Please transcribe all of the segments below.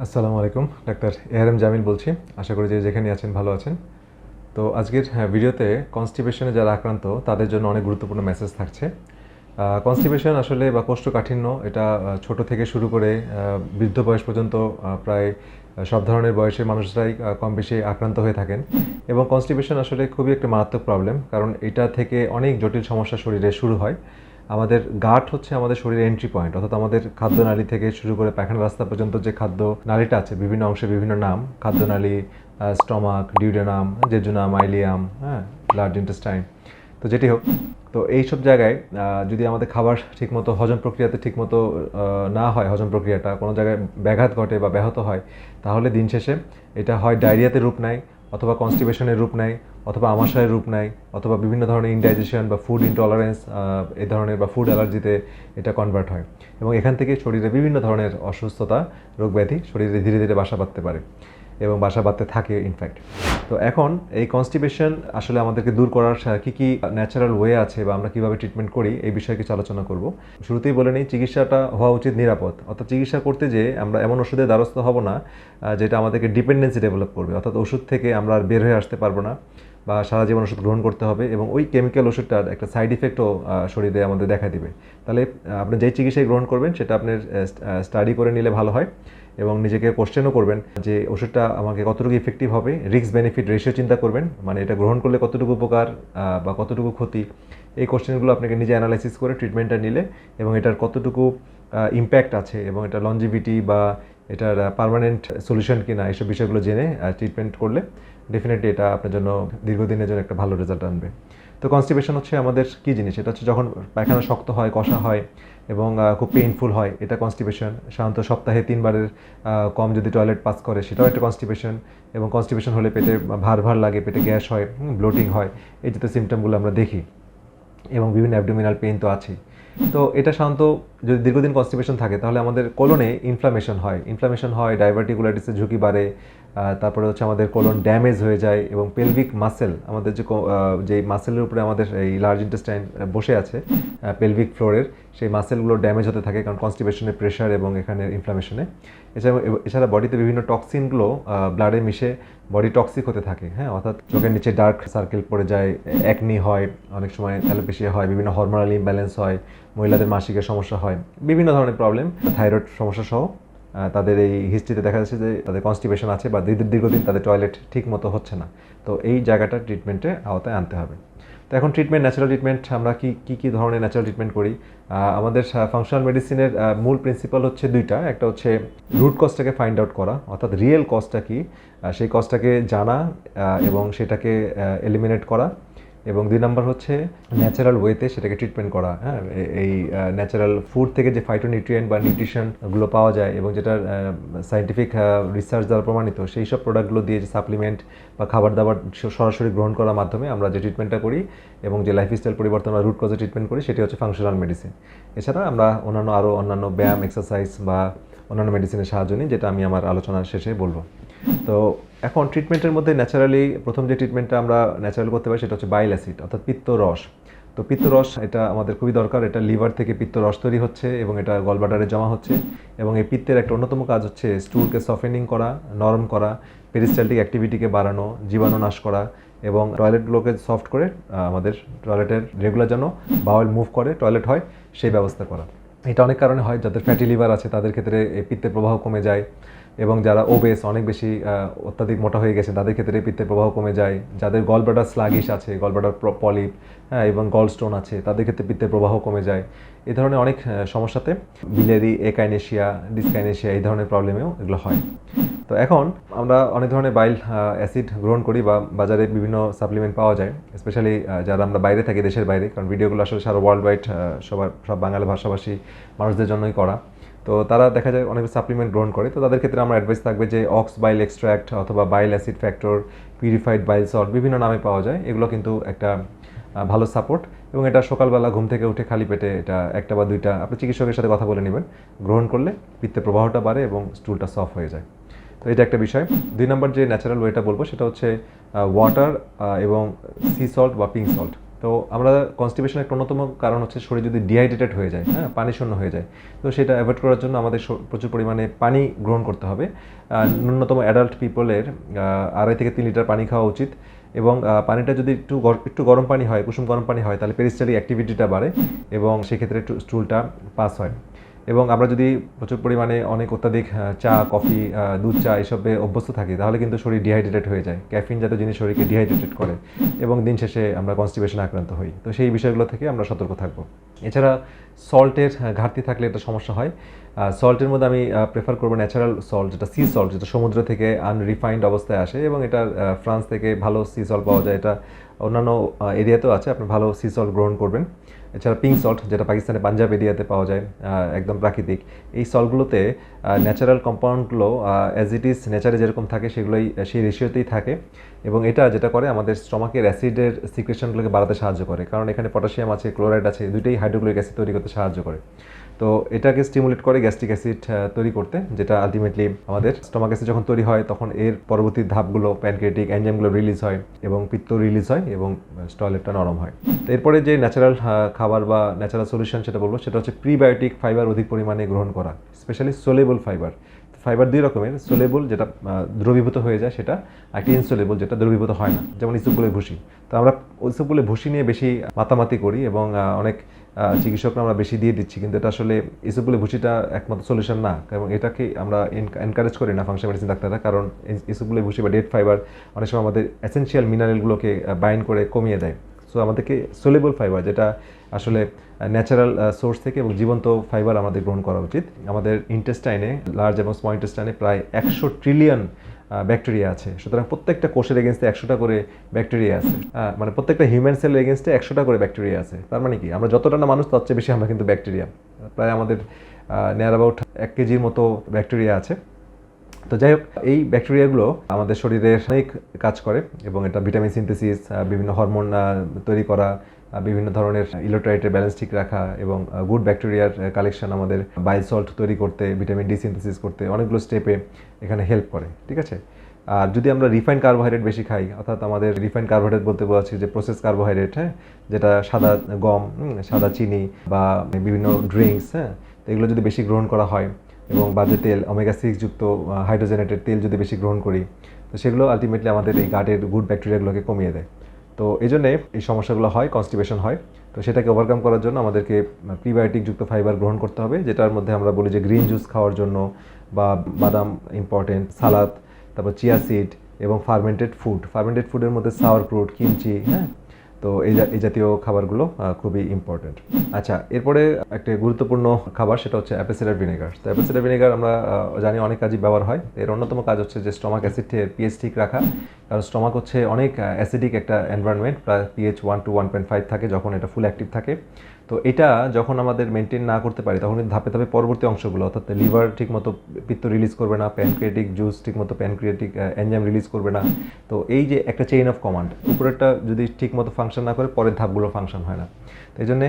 আসসালামু আলাইকুম doctor ARM Jamil বলছি। আশা করি যে যেখানে আছেন ভালো আছেন। তো আজকের হ্যাঁ, ভিডিওতে কনস্টিপেশনে যারা আক্রান্ত তাদের জন্য অনেক গুরুত্বপূর্ণ মেসেজ থাকছে। কনস্টিপেশন আসলে বা কোষ্ঠকাঠিন্য এটা ছোট থেকে শুরু করে বৃদ্ধ বয়স পর্যন্ত প্রায় সব ধরনের বয়সের মানুষরাই কম বেশি আক্রান্ত হয়ে থাকেন। এবং কনস্টিপেশন আসলে খুবই একটা মারাত্মক প্রবলেম কারণ এটা থেকে অনেক জটিল সমস্যা শরীরে শুরু হয়। আমাদের গাট হচ্ছে আমাদের শরীরের এন্ট্রি পয়েন্ট অর্থাৎ আমাদের খাদ্য নালী থেকে শুরু করে পায়খানা রাস্তা পর্যন্ত যে খাদ্য নালীটা আছে বিভিন্ন অংশে বিভিন্ন নাম খাদ্য নালী স্টমাক ডিউডেনাম জেজুনাম আইলিয়াম হ্যাঁ লার্জ ইন্টেস্টাইন তো যেটি হোক তো এই সব জায়গায় যদি আমাদের খাবার ঠিকমতো হজম প্রক্রিয়াতে ঠিকমতো না হয় হজম প্রক্রিয়াটা কোনো জায়গায় ব্যাঘাত ঘটে বা ব্যাহত হয় তাহলে দিন শেষে এটা হয় ডায়রিয়াতে রূপ নেয় অথবা কনস্টিপেশনের রূপ নেয়, অথবা আমাশয়ের রূপ নেয়, অথবা বিভিন্ন ধরনের ইনডাইজেশন বা ফুড ইনটলারেন্স এ ধরনের বা ফুড অ্যালার্জিতে এটা কনভার্ট হয়। এবং এখান থেকে শরীরে বিভিন্ন ধরনের অসুস্থতা, রোগ ব্যাধি শরীরে ধীরে ধীরে বাসা বাঁধতে পারে। এবং বাসা বাঁধতে থাকে ইনফ্যাক্ট তো এখন এই কনস্টিপেশন আসলে আমাদেরকে দূর করার কি কি ন্যাচারাল ওয়ে আছে বা আমরা কীভাবে ট্রিটমেন্ট করি, এই বিষয়ে কিছু আলোচনা করব। শুরুতেই বলে নিই, চিকিৎসাটা হওয়া উচিত নিরাপদ। অর্থাৎ চিকিৎসা করতে যে আমরা এমন ওষুধের দ্বারস্থ হব না যেটা আমাদেরকে ডিপেন্ডেন্সি ডেভেলপ করবে। অর্থাৎ ওষুধ থেকে আমরা আর বের হয়ে আসতে পারব না বা সারা জীবন ওষুধ গ্রহণ করতে হবে এবং ওই কেমিক্যাল ওষুধটার একটা সাইড ইফেক্টও শরীরে আমাদের দেখা দিবে। তাহলে আপনি যেই চিকিৎসাই গ্রহণ করবেন, সেটা আপনার স্টাডি করে নিলে ভালো হয়। এবং নিজেকে কোশ্চেনও করবেন যে ওষুধটা আমাকে কতটুকু ইফেক্টিভ হবে রিস্ক বেনিফিট রেশিও চিন্তা করবেন মানে এটা গ্রহণ করলে কতটুকু উপকার বা কতটুকু ক্ষতি, এই কোশ্চেনগুলো আপনাকে নিজে অ্যানালাইসিস করে ট্রিটমেন্টটা নিলে এবং এটার কতটুকু ইম্প্যাক্ট আছে এবং এটা লঞ্জিভিটি বা এটার পার্মানেন্ট সলিউশন কিনা এইসব বিষয়গুলো জেনে ট্রিটমেন্ট করলে ডেফিনেটলি এটা আপনার জন্য দীর্ঘদিনের জন্য একটা ভালো রেজাল্ট আনবে। তো কনস্টিপেশন হচ্ছে আমাদের কী জিনিস? এটা হচ্ছে যখন পায়খানা শক্ত হয়, কষা হয় এবং খুব পেইনফুল হয়, এটা কনস্টিপেশন সাধারণত সপ্তাহে তিনবারের কম যদি টয়লেট পাস করে, সেটাও একটা কনস্টিপেশন এবং কনস্টিপেশন হলে পেটে ভার ভার লাগে, পেটে গ্যাস হয় ব্লোটিং হয়, এই জাতীয় সিমটমগুলো আমরা দেখি এবং বিভিন্ন অ্যাবডোমিনাল পেইন তো আছেই। তো এটা সাধারণত যদি দীর্ঘদিন কনস্টিপেশন থাকে, তাহলে আমাদের কোলনে ইনফ্লামেশন হয়। ইনফ্লামেশন হয় ডাইভার্টিকুলাইটিসের ঝুঁকি বাড়ে তারপরে হচ্ছে আমাদের কোলন ড্যামেজ হয়ে যায় এবং পেলভিক মাসেল আমাদের যে যে মাসেলের উপরে আমাদের এই লার্জ ইন্টেস্টাইন বসে আছে পেলভিক ফ্লোরের সেই মাসেলগুলো ড্যামেজ হতে থাকে কারণ কনস্টিপেশনের প্রেশার এবং এখানে ইনফ্লামেশনে এছাড়া এছাড়া বডিতে বিভিন্ন টক্সিনগুলো ব্লাডে মিশে বডি টক্সিক হতে থাকে হ্যাঁ? অর্থাৎ চোখের নিচে ডার্ক সার্কেল পড়ে যায় একনি হয়, অনেক সময় অ্যালোপেশিয়া হয়, বিভিন্ন হরমোনাল ইমব্যালেন্স হয়, মহিলাদের মাসিকের সমস্যা হয়, বিভিন্ন ধরনের প্রবলেম থাইরয়েড সমস্যা সহ। তাদের এই হিস্ট্রিতে দেখা যাচ্ছে যে তাদের কনস্টিপেশন আছে বা দীর্ঘ দীর্ঘদিন তাদের টয়লেট ঠিক মতো হচ্ছে না। তো এই জায়গাটা ট্রিটমেন্টে আওতায় আনতে হবে। তো এখন ট্রিটমেন্ট ন্যাচারাল ট্রিটমেন্ট আমরা কি কি কি ধরনের ন্যাচারাল ট্রিটমেন্ট করি? আমাদের ফাংশনাল মেডিসিনের মূল প্রিন্সিপাল হচ্ছে দুইটা। একটা হচ্ছে রুট কজটাকে ফাইন্ড আউট করা, অর্থাৎ রিয়েল কজটা কি? সেই কজটাকে জানা এবং সেটাকে এলিমিনেট করা। এবং দুই নম্বর হচ্ছে ন্যাচারাল ওয়েতে সেটাকে ট্রিটমেন্ট করা হ্যাঁ? এই ন্যাচারাল ফুড থেকে যে ফাইটোনিউট্রিয়েন্ট বা নিউট্রিশনগুলো পাওয়া যায় এবং যেটা সাইন্টিফিক রিসার্চ দ্বারা প্রমাণিত, সেই সব প্রোডাক্টগুলো দিয়ে যে সাপ্লিমেন্ট বা খাবার দাবার সরাসরি গ্রহণ করার মাধ্যমে আমরা যে ট্রিটমেন্টটা করি এবং যে লাইফস্টাইল পরিবর্তন বা রুট কজে ট্রিটমেন্ট করি, সেটি হচ্ছে ফাংশনাল মেডিসিন এছাড়া আমরা অন্যান্য আরও অন্যান্য ব্যায়াম এক্সারসাইজ বা অন্যান্য মেডিসিনের সাহায্য নিই, যেটা আমি আমার আলোচনার শেষে বলব। তো এখন ট্রিটমেন্টের মধ্যে ন্যাচারালি প্রথম যে ট্রিটমেন্টটা আমরা ন্যাচারাল করতে পারি সেটা হচ্ছে বাইল অ্যাসিড অর্থাৎ পিত্ত রস। তো পিত্ত রস এটা আমাদের খুবই দরকার, এটা লিভার থেকে পিত্ত রস তৈরি হচ্ছে এবং এটা গলবাটারে জমা হচ্ছে এবং এই পিত্তের একটা অন্যতম কাজ হচ্ছে স্টুলকে সফেনিং করা, নরম করা পেরিস্টালটিক অ্যাক্টিভিটিকে বাড়ানো, জীবাণু নাশ করা এবং টয়লেটগুলোকে সফট করে আমাদের টয়লেটের রেগুলার যেন বাউল মুভ করে টয়লেট হয়, সেই ব্যবস্থা করা। এটা অনেক কারণে হয় যাদের ফ্যাটি লিভার আছে তাদের ক্ষেত্রে এই পিত্তের প্রবাহ কমে যায়। এবং যারা ওবেস অনেক বেশি অত্যাধিক মোটা হয়ে গেছে, তাদের ক্ষেত্রে পিত্তের প্রবাহ কমে যায়। যাদের গল ব্লাডার স্লাগিশ আছে গল ব্লাডার পলিপ হ্যাঁ এবং গল স্টোন আছে, তাদের ক্ষেত্রে পিত্তের প্রবাহ কমে যায়। এই ধরনের অনেক সমস্যাতে বিলেরি একাইনেশিয়া ডিসকাইনেশিয়া এই ধরনের প্রবলেমেও এগুলো হয়। তো এখন আমরা অনেক ধরনের বাইল অ্যাসিড গ্রহণ করি বা বাজারে বিভিন্ন সাপ্লিমেন্ট পাওয়া যায়। স্পেশালি যারা আমরা বাইরে থাকি, দেশের বাইরে, কারণ ভিডিওগুলো আসলে সারা ওয়ার্ল্ড ওয়াইড সবার, সব বাঙালি ভাষাভাষী মানুষদের জন্যই করা। তো তারা দেখা যায় অনেক সাপ্লিমেন্ট গ্রহণ করে। তো তাদের ক্ষেত্রে আমার অ্যাডভাইস থাকবে যে অক্স বাইল এক্সট্র্যাক্ট অথবা bile acid factor purified bile salt বিভিন্ন নামে পাওয়া যায়। এগুলো কিন্তু একটা ভালো সাপোর্ট এবং এটা সকালবেলা ঘুম থেকে উঠে খালি পেটে এটা একটা বা দুইটা, আপনি চিকিৎসকের সাথে কথা বলে নেবেন। গ্রহণ করলে পিত্তের প্রবাহটা বাড়ে এবং স্টুলটা সফট হয়ে যায়। তো এটা একটা বিষয়। দুই নম্বর যে ন্যাচারাল ওয়েটা বলব সেটা হচ্ছে ওয়াটার এবং সি সল্ট বা পিঙ্ক সল্ট তো আমরা কনস্টিপেশনের একটা অন্যতম কারণ হচ্ছে শরীর যদি ডিহাইড্রেটেড হয়ে যায় হ্যাঁ পানি শূন্য হয়ে যায়, তো সেটা অ্যাভয়েড করার জন্য আমাদের প্রচুর পরিমাণে পানি গ্রহণ করতে হবে। ন্যূনতম অ্যাডাল্ট পিপলের আড়াই থেকে তিন লিটার পানি খাওয়া উচিত এবং পানিটা যদি একটু একটু গরম পানি হয় কুসুম গরম পানি হয়, তাহলে পেরিস্টালি অ্যাক্টিভিটিটা বাড়ে এবং সেক্ষেত্রে একটু স্টুলটা পাস হয়। এবং আমরা যদি প্রচুর পরিমাণে অনেক অত্যাধিক চা, কফি দুধ, চা এসবে অভ্যস্ত থাকি, তাহলে কিন্তু শরীর ডিহাইড্রেটেড হয়ে যায়। ক্যাফিন জাতীয় জিনিস শরীরকে ডিহাইড্রেটেড করে এবং দিন শেষে আমরা কনস্টিপেশন আক্রান্ত হই। তো সেই বিষয়গুলো থেকে আমরা সতর্ক থাকব। এছাড়া সল্টের ঘাটতি থাকলে একটা সমস্যা হয়। সল্টের মধ্যে আমি প্রেফার করব ন্যাচারাল সল্ট যেটা সি সল্ট যেটা সমুদ্র থেকে আনরিফাইন্ড অবস্থায় আসে এবং এটা ফ্রান্স থেকে ভালো সি সল্ট পাওয়া যায়। এটা অন্যান্য এরিয়াতেও আছে, আপনি ভালো সি সল্ট গ্রহণ করবেন। এছাড়া পিঙ্ক সল্ট যেটা পাকিস্তানে পাঞ্জাব এরিয়াতে পাওয়া যায় একদম প্রাকৃতিক। এই সল্টগুলোতে ন্যাচারাল কম্পাউন্ডগুলো অ্যাজ ইট ইজ নেচারে যেরকম থাকে, সেগুলোই সেই রেশিওতেই থাকে। এবং এটা যেটা করে, আমাদের স্টমাকের অ্যাসিডের সিক্রেশনগুলোকে বাড়াতে সাহায্য করে। কারণ এখানে পটাশিয়াম আছে ক্লোরাইড আছে দুইটাই হাইড্রোক্লোরিক অ্যাসিড তৈরি করতে সাহায্য করে। তো এটাকে স্টিমুলেট করে গ্যাস্ট্রিক অ্যাসিড তৈরি করতে, যেটা আলটিমেটলি আমাদের স্টমাক অ্যাসিড যখন তৈরি হয়, তখন এর পরবর্তী ধাপগুলো প্যানক্রিয়েটিক এনজাইমগুলো রিলিজ হয় এবং পিত্ত রিলিজ হয় এবং স্টয়লেটটা নরম হয়। তো এরপরে যে ন্যাচারাল খাবার বা ন্যাচারাল সলিউশন সেটা বলব, সেটা হচ্ছে প্রিবায়োটিক ফাইবার অধিক পরিমাণে গ্রহণ করা স্পেশালি সোলেবল ফাইবার ফাইবার দুই রকমের সোলেবল যেটা দ্রবীভূত হয়ে যায় সেটা একটা ইনসোলেবল যেটা দ্রবীভূত হয় না, যেমন ইসুপগুলের ভুসি। তো আমরা ইসুপগুলের ভুসি নিয়ে বেশি মাতামাতি করি এবং অনেক চিকিৎসকরা আমরা বেশি দিয়ে দিচ্ছি, কিন্তু এটা আসলে ইসুপগুলের ভুসিটা একমাত্র সলিউশন না। এবং এটাকে আমরা এনকারেজ করি না ফাংশন মেডিসিন ডাক্তাররা, কারণ ইসুপগুলের ভুসি বা ডেড ফাইবার অনেক সময় আমাদের এসেনশিয়াল মিনারেলগুলোকে বাইন্ড করে কমিয়ে দেয়। সো আমাদেরকে সোলেবল ফাইবার যেটা আসলে ন্যাচারাল সোর্স থেকে এবং জীবন্ত ফাইবার আমাদের গ্রহণ করা উচিত। আমাদের ইন্টেস্টাইনে লার্জ এবং স্মল ইন্টেস্টাইনে প্রায় একশো ট্রিলিয়ন ব্যাকটেরিয়া আছে। সুতরাং প্রত্যেকটা কোষের এগেনস্টে একশোটা করে ব্যাকটেরিয়া আছে। মানে প্রত্যেকটা হিউম্যান সেলের এগেনস্টে একশোটা করে ব্যাকটেরিয়া আছে। তার মানে কি? আমরা যতটা না মানুষ, তার চেয়ে বেশি আমরা কিন্তু ব্যাকটেরিয়া প্রায় আমাদের নেয়ার অ্যাবাউট এক কেজির মতো ব্যাকটেরিয়া আছে। তো যাই হোক, এই ব্যাকটেরিয়াগুলো আমাদের শরীরে অনেক কাজ করে এবং এটা ভিটামিন সিনথেসিস বিভিন্ন হরমোন তৈরি করা বিভিন্ন ধরনের ইলেকট্রাইটের ব্যালেন্স ঠিক রাখা এবং গুড ব্যাকটেরিয়ার কালেকশন আমাদের বাইল সল্ট তৈরি করতে ভিটামিন ডি সিনথেসিস করতে অনেকগুলো স্টেপে এখানে হেল্প করে, ঠিক আছে? আর যদি আমরা রিফাইন কার্বোহাইড্রেট বেশি খাই, অর্থাৎ আমাদের রিফাইন কার্বোহাইড্রেট বলতে বোঝাচ্ছি যে প্রসেস কার্বোহাইড্রেট হ্যাঁ? যেটা সাদা গম সাদা চিনি বা বিভিন্ন ড্রিঙ্কস হ্যাঁ? এগুলো যদি বেশি গ্রহণ করা হয় এবং বাজে তেল ওমেগা সিক্স যুক্ত হাইড্রোজেনেটেড তেল যদি বেশি গ্রহণ করি, তো সেগুলো আলটিমেটলি আমাদের এই গাটের গুড ব্যাকটেরিয়াগুলোকে কমিয়ে দেয়। তো এই জন্যে এই সমস্যাগুলো হয় কনস্টিপেশন হয়। তো সেটাকে ওভারকাম করার জন্য আমাদেরকে প্রিবায়োটিক যুক্ত ফাইবার গ্রহণ করতে হবে, যেটার মধ্যে আমরা বলি যে গ্রিন জুস খাওয়ার জন্য বা বাদাম ইম্পর্টেন্ট সালাদ, তারপর চিয়া সিড এবং ফার্মেন্টেড ফুড ফার্মেন্টেড ফুডের মধ্যে সাওয়ার ফ্রুট কিমচি হ্যাঁ? তো এই এই জাতীয় খাবারগুলো খুবই ইম্পর্টেন্ট আচ্ছা এরপরে একটা গুরুত্বপূর্ণ খাবার, সেটা হচ্ছে অ্যাপেসিডার ভিনেগার তো অ্যাপেসিডার ভিনেগার আমরা জানি অনেক কাজে ব্যবহার হয়। এর অন্যতম কাজ হচ্ছে যে স্টমাক অ্যাসিডের পিএইচ ঠিক রাখা। কারণ স্টমাক হচ্ছে অনেক অ্যাসিডিক একটা এনভায়রনমেন্ট প্রায় pH one to one point five থাকে যখন এটা ফুল অ্যাক্টিভ থাকে। তো এটা যখন আমাদের মেনটেন না করতে পারি, তখন ধাপে ধাপে পরবর্তী অংশগুলো, অর্থাৎ লিভার ঠিকমতো পিত্ত রিলিজ করবে না প্যানক্রিয়েটিক জুস ঠিকমতো প্যানক্রিয়েটিক এনজাইম রিলিজ করবে না। তো এই যে একটা চেইন অফ কমান্ড উপরেরটা যদি ঠিকমতো ফাংশন না করে, পরের ধাপগুলো ফাংশন হয় না। এই জন্যে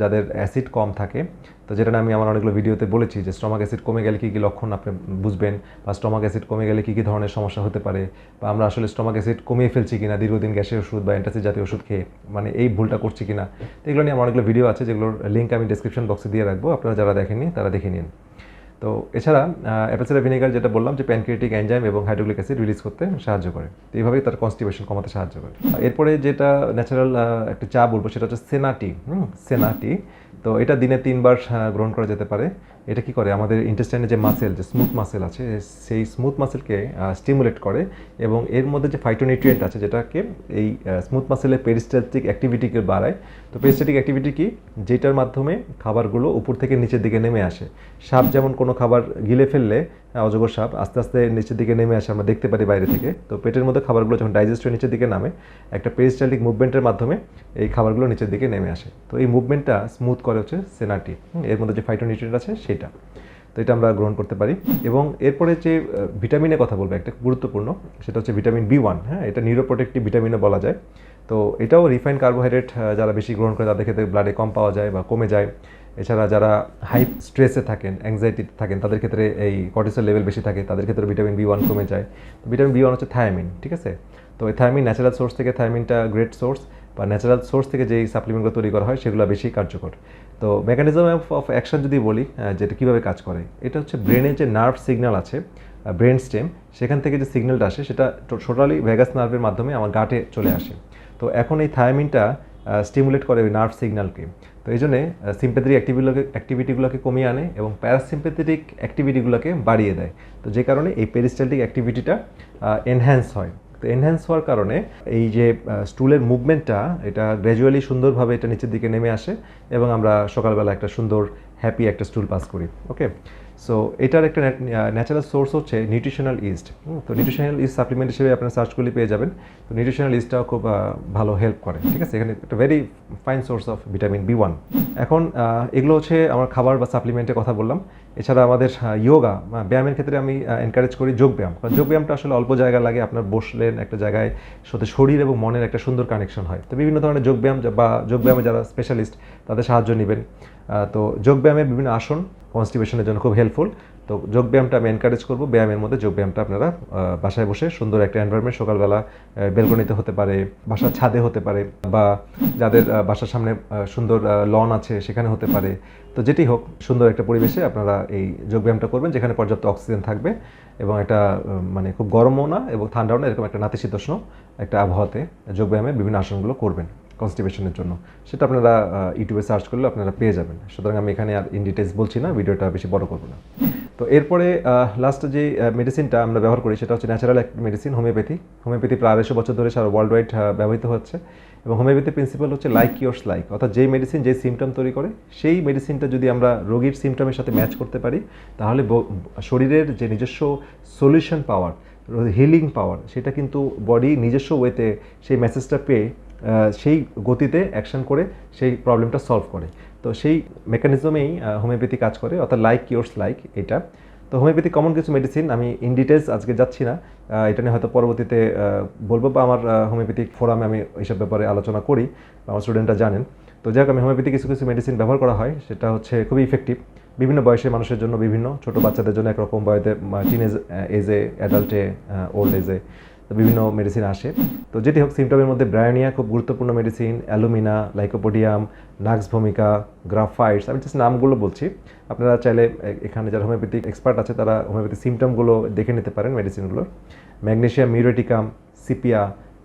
যাদের অ্যাসিড কম থাকে, তো যেটা আমি আমার অনেকগুলো ভিডিওতে বলেছি যে স্টমাক অ্যাসিড কমে গেলে কী কী লক্ষণ আপনি বুঝবেন, বা স্টমাক অ্যাসিড কমে গেলে কী কী ধরনের সমস্যা হতে পারে, বা আমরা আসলে স্টমাক অ্যাসিড কমিয়ে ফেলছি কিনা, দীর্ঘদিন গ্যাসের ওষুধ বা অ্যান্টাসিড জাতীয় ওষুধ খেয়ে মানে এই ভুলটা করছি কিনা। তো এগুলো নিয়ে আমার অনেকগুলো ভিডিও আছে যেগুলোর লিঙ্ক আমি ডিসক্রিপশন বক্সে দিয়ে রাখব। আপনারা যারা দেখেননি, তারা দেখে নিন। তো এছাড়া অ্যাপেসেরা ভিনেগার যেটা বললাম যে প্যানক্রিয়েটিক এনজাইম এবং হাইড্রোক্লিক অ্যাসিড রিলিজ করতে সাহায্য করে। তো এইভাবেই তার কনস্টিপেশন কমাতে সাহায্য করে। এরপরে যেটা ন্যাচারাল একটা চা বলব, সেটা হচ্ছে সেনাটি হুম সেনাটি তো এটা দিনে তিনবার গ্রহণ করা যেতে পারে। এটা কি করে? আমাদের ইন্টেস্টাইনে যে মাসেল যে স্মুথ মাসেল আছে, সেই স্মুথ মাসেলকে স্টিমুলেট করে এবং এর মধ্যে যে ফাইটোনিউট্রিয়েন্ট আছে, যেটাকে এই স্মুথ মাসেলের পেরিস্টালটিক অ্যাক্টিভিটিকে বাড়ায়, তো পেরিস্টালটিক অ্যাক্টিভিটি কি? যেটার মাধ্যমে খাবারগুলো উপর থেকে নিচের দিকে নেমে আসে। সাপ যেমন কোনো খাবার গিলে ফেললে অজগর সাপ আস্তে আস্তে নিচের দিকে নেমে আসে, আমরা দেখতে পারি বাইরে থেকে। তো পেটের মধ্যে খাবারগুলো যখন ডাইজেস্ট হয়ে নিচের দিকে নামে, একটা পেরিস্টাইলিক মুভমেন্টের মাধ্যমে এই খাবারগুলো নিচের দিকে নেমে আসে। তো এই মুভমেন্টটা স্মুথ করে হচ্ছে সেনাটি। এর মধ্যে যে ফাইটোনিউট্রিয়েন্ট আছে, সেটা। তো এটা আমরা গ্রহণ করতে পারি। এবং এরপরে যে ভিটামিনের কথা বলব, একটা গুরুত্বপূর্ণ, সেটা হচ্ছে ভিটামিন বি ওয়ান হ্যাঁ? এটা নিউরোপ্রোটেক্টিভ ভিটামিনও বলা যায়। তো এটাও রিফাইন কার্বোহাইড্রেট যারা বেশি গ্রহণ করে তাদের ক্ষেত্রে ব্লাডে কম পাওয়া যায় বা কমে যায়। এছাড়া যারা হাই স্ট্রেসে থাকেন অ্যাংজাইটিতে থাকেন, তাদের ক্ষেত্রে এই কর্টিসল লেভেল বেশি থাকে, তাদের ক্ষেত্রে ভিটামিন বি ওয়ান কমে যায়। তো ভিটামিন বি ওয়ান হচ্ছে থায়ামিন ঠিক আছে? তো এই থায়ামিন ন্যাচারাল সোর্স থেকে থায়ামিনটা গ্রেট সোর্স বা ন্যাচারাল সোর্স থেকে যেই সাপ্লিমেন্টগুলো তৈরি করা হয়, সেগুলো বেশি কার্যকর। তো মেকানিজম অফ অ্যাকশন যদি বলি যেটা কীভাবে কাজ করে, এটা হচ্ছে ব্রেনের যে নার্ভ সিগন্যাল আছে ব্রেন স্টেম সেখান থেকে যে সিগন্যালটা আসে, সেটা টোটালি ভেগাস নার্ভের মাধ্যমে আমার গাটে চলে আসে। তো এখন এই থায়ামিনটা স্টিমুলেট করে ওই নার্ভ সিগন্যালকে তো এই জন্যে সিম্পেথেটিক অ্যাক্টিভিগুলোকে অ্যাক্টিভিটিগুলোকে কমিয়ে আনে এবং প্যারাসিম্পেথেটিক অ্যাক্টিভিটিগুলোকে বাড়িয়ে দেয়। তো যে কারণে এই পেরিস্টালটিক অ্যাক্টিভিটিটা এনহ্যান্স হয়। এনহ্যান্স হওয়ার কারণে এই যে স্টুলের মুভমেন্টটা এটা গ্র্যাজুয়ালি সুন্দরভাবে এটা নিচের দিকে নেমে আসে এবং আমরা সকালবেলা একটা সুন্দর হ্যাপি একটা স্টুল পাস করি ওকে সো এটার একটা ন্যাচারাল সোর্স হচ্ছে নিউট্রিশনাল ইস্ট তো নিউট্রিশনাল ইস্ট সাপ্লিমেন্ট হিসেবে আপনার সার্চ করলে পেয়ে যাবেন। তো নিউট্রিশনাল ইস্টটাও খুব ভালো হেল্প করে, ঠিক আছে? এখানে একটা very fine source of vitamin B one এখন এগুলো হচ্ছে আমার খাবার বা সাপ্লিমেন্টের কথা বললাম। এছাড়া আমাদের ইয়োগা ব্যায়ামের ক্ষেত্রে আমি এনকারেজ করি যোগ ব্যায়াম। কারণ যোগ ব্যায়ামটা আসলে অল্প জায়গা লাগে, আপনার বসলেন একটা জায়গায় সাথে শরীর এবং মনের একটা সুন্দর কানেকশন হয়। তো বিভিন্ন ধরনের যোগ ব্যায়াম, বা যোগ ব্যায়ামে যারা স্পেশালিস্ট তাদের সাহায্য নেবেন। তো যোগ ব্যায়ামের বিভিন্ন আসন কনস্টিপেশনের জন্য খুব হেল্পফুল তো যোগ ব্যায়ামটা আমি এনকারেজ করব। ব্যায়ামের মধ্যে যোগ ব্যায়ামটা আপনারা বাসায় বসে সুন্দর একটা এনভায়রনমেন্ট সকালবেলা বেলকনিতে হতে পারে, বাসার ছাদে হতে পারে, বা যাদের বাসার সামনে সুন্দর লন আছে, সেখানে হতে পারে। তো যেটি হোক, সুন্দর একটা পরিবেশে আপনারা এই যোগ ব্যায়ামটা করবেন, যেখানে পর্যাপ্ত অক্সিজেন থাকবে এবং একটা মানে খুব গরমও না এবং ঠান্ডাও না, এরকম একটা নাতিশীতোষ্ণ একটা আবহাওয়াতে যোগ ব্যায়ামে বিভিন্ন আসনগুলো করবেন। কনস্টিপেশনের জন্য। সেটা আপনারা ইউটিউবে সার্চ করলে আপনারা পেয়ে যাবেন। সুতরাং আমি এখানে আর ইন ডিটেলস বলছি না, ভিডিওটা বেশি বড় করব না। তো এরপরে লাস্ট যে মেডিসিনটা আমরা ব্যবহার করি, সেটা হচ্ছে ন্যাচারাল এক মেডিসিন হোমিওপ্যাথি হোমিওপ্যাথি প্রায় আড়াইশো বছর ধরে সারা ওয়ার্ল্ড ওয়াইড ব্যবহৃত হচ্ছে। এবং হোমিওপ্যাথি প্রিন্সিপাল হচ্ছে লাইক ইয়োর্স লাইক অর্থাৎ যেই মেডিসিন যেই সিমটম তৈরি করে, সেই মেডিসিনটা যদি আমরা রোগীর সিমটমের সাথে ম্যাচ করতে পারি, তাহলে শরীরের যে নিজস্ব সলিউশন পাওয়ার হিলিং পাওয়ার সেটা কিন্তু বডি নিজস্ব ওয়েতে সেই মেসেজটা পেয়ে সেই গতিতে অ্যাকশন করে সেই প্রবলেমটা সলভ করে। তো সেই মেকানিজমেই হোমিওপ্যাথি কাজ করে, অর্থাৎ লাইক কিওর্স লাইক এটা। তো হোমিওপ্যাথি কমন কিছু মেডিসিন আমি ইন ডিটেলস আজকে যাচ্ছি না। এটা নিয়ে হয়তো পরবর্তীতে বলব বা আমার হোমিওপ্যাথিক ফোরামে আমি এইসব ব্যাপারে আলোচনা করি আমার স্টুডেন্টরা জানেন। তো যাই হোক, আমি হোমিওপ্যাথি কিছু কিছু মেডিসিন ব্যবহার করা হয়, সেটা হচ্ছে খুবই ইফেক্টিভ বিভিন্ন বয়সের মানুষের জন্য বিভিন্ন, ছোট বাচ্চাদের জন্য একরকম বয়সে টিনেজ এজে অ্যাডাল্টে ওল্ড এজে বিভিন্ন মেডিসিন আসে। তো যেটি হোক সিমটমের মধ্যে ব্রায়োনিয়া খুব গুরুত্বপূর্ণ মেডিসিন অ্যালুমিনা লাইকোপোডিয়াম নাক্স ভূমিকা গ্রাফাইটস আমি জাস্ট নামগুলো বলছি। আপনারা চাইলে এখানে যারা হোমিওপ্যাথিক এক্সপার্ট আছে, তারা হোমিওপ্যাথিক সিমটমগুলো দেখে নিতে পারেন মেডিসিনগুলো magnesium muriaticum sepia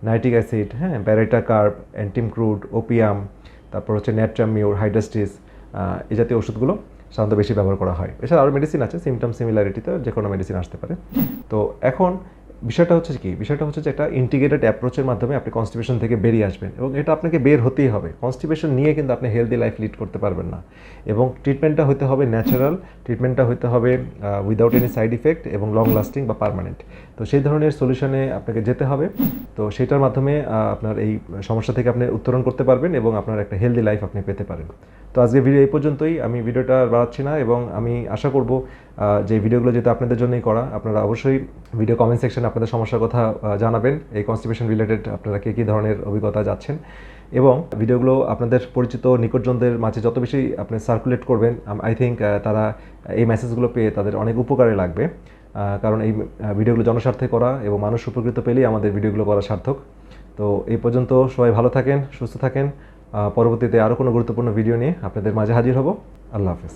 nitric acid হ্যাঁ baryta carb antim crude opium তারপর হচ্ছে ন্যাট্রামিউর হাইড্রাস্টিস এই জাতীয় ওষুধগুলো সাধারণত বেশি ব্যবহার করা হয়। এছাড়া আরও মেডিসিন আছে সিমটম সিমিলারিটিতে যে কোনো মেডিসিন আসতে পারে। তো এখন বিষয়টা হচ্ছে কি? বিষয়টা হচ্ছে যে একটা ইন্টিগ্রেটেড অ্যাপ্রোচের মাধ্যমে আপনি কনস্টিপেশন থেকে বেরিয়ে আসবেন এবং এটা আপনাকে বের হতেই হবে। কনস্টিপেশন নিয়ে কিন্তু আপনি হেলদি লাইফ লিড করতে পারবেন না। এবং ট্রিটমেন্টটা হতে হবে ন্যাচারাল ট্রিটমেন্টটা হতে হবে উইদাউট এনি সাইড ইফেক্ট এবং লং লাস্টিং বা পার্মানেন্ট তো সেই ধরনের সলিউশনে আপনাকে যেতে হবে। তো সেটার মাধ্যমে আপনার এই সমস্যা থেকে আপনি উত্তরণ করতে পারবেন এবং আপনার একটা হেলদি লাইফ আপনি পেতে পারেন। তো আজকে ভিডিও এই পর্যন্তই। আমি ভিডিওটা বাড়াচ্ছি না এবং আমি আশা করব যে ভিডিওগুলো যেহেতু আপনাদের জন্যই করা, আপনারা অবশ্যই ভিডিও কমেন্ট সেকশনে আপনাদের সমস্যার কথা জানাবেন। এই কনস্টিপেশন রিলেটেড আপনারা কে কী ধরনের অভিজ্ঞতা যাচ্ছেন? এবং ভিডিওগুলো আপনাদের পরিচিত নিকটজনদের মাঝে যত বেশি আপনি সার্কুলেট করবেন আই থিঙ্ক তারা এই মেসেজগুলো পেয়ে তাদের অনেক উপকারে লাগবে। কারণ এই ভিডিওগুলো জনস্বার্থে করা এবং মানুষ উপকৃত পেলেই আমাদের ভিডিওগুলো করা সার্থক। তো এই পর্যন্ত সবাই ভালো থাকেন, সুস্থ থাকেন। পরবর্তীতে আরও কোনো গুরুত্বপূর্ণ ভিডিও নিয়ে আপনাদের মাঝে হাজির হব। আল্লাহ হাফেজ।